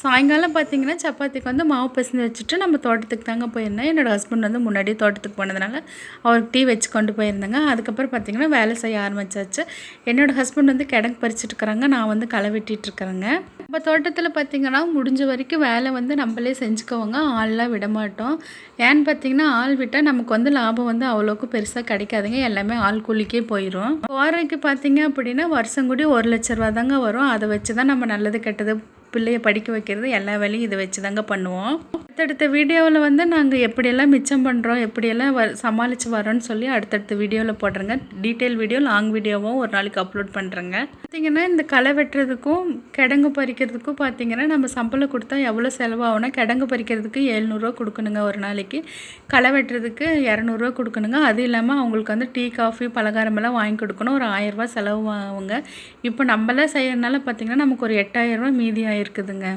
சாயங்காலம் பார்த்தீங்கன்னா சப்பாத்திக்கு வந்து மாவு பிசைஞ்சு வச்சுட்டு நம்ம தோட்டத்துக்கு தாங்க போயிருந்தேன். என்னோடய ஹஸ்பண்ட் வந்து முன்னாடியே தோட்டத்துக்கு போனதுனால அவருக்கு டீ வச்சு கொண்டு போயிருந்தேங்க. அதுக்கப்புறம் பார்த்திங்கன்னா வேலை செய்ய ஆரம்பிச்சாச்சு. என்னோடய ஹஸ்பண்ட் வந்து கிடங்கு பறிச்சுட்டு இருக்கிறாங்க. நான் வந்து களை வெட்டிகிட்ருக்குறேங்க இருக்கிறேங்க. நம்ம தோட்டத்தில் பார்த்தீங்கன்னா முடிஞ்ச வரைக்கும் வேலை வந்து நம்மளே செஞ்சுக்கோங்க ஆள்லாம் விட மாட்டோம். ஏன்னு பார்த்தீங்கன்னா ஆள் விட்டால் நமக்கு வந்து லாபம் வந்து அவ்வளோக்கு பெருசாக கிடைக்காதுங்க. எல்லாமே ஆள் கூலிக்கே போயிடும் வாரைக்கு பார்த்திங்க அப்படின்னா வருஷம் கூடி ஒரு லட்ச ரூபா தாங்க வரும். அதை வச்சு தான் நம்ம நல்லது கெட்டது பிள்ளைய படிக்க வைக்கிறது எல்லா வேலையும் இதை வச்சு தாங்க பண்ணுவோம். அடுத்தடுத்த வீடியோவில் வந்து நாங்கள் எப்படியெல்லாம் மிச்சம் பண்ணுறோம் எப்படியெல்லாம் வ சமாளித்து வரோன்னு சொல்லி அடுத்தடுத்த வீடியோவில் போடுறேங்க டீட்டெயில் வீடியோ லாங் வீடியோவும் ஒரு நாளைக்கு அப்லோட் பண்ணுறேங்க பார்த்தீங்கன்னா இந்த களை வெட்டுறதுக்கும் கிடங்கு பறிக்கிறதுக்கும் பார்த்தீங்கன்னா நம்ம சம்பளம் கொடுத்தா எவ்வளோ செலவாகும்னா கிடங்கு பறிக்கிறதுக்கு எழுநூறுவா கொடுக்கணுங்க ஒரு நாளைக்கு. களை வெட்டுறதுக்கு இரநூறுவா கொடுக்கணுங்க. அது இல்லாமல் அவங்களுக்கு வந்து டீ காஃபி பலகாரமெல்லாம் வாங்கி கொடுக்கணும். ஒரு ஆயிரரூபா செலவு ஆகுங்க. இப்போ நம்மளாம் செய்கிறதுனால பார்த்தீங்கன்னா நமக்கு ஒரு எட்டாயிரரூபா மீதி ஆயிருக்குதுங்க.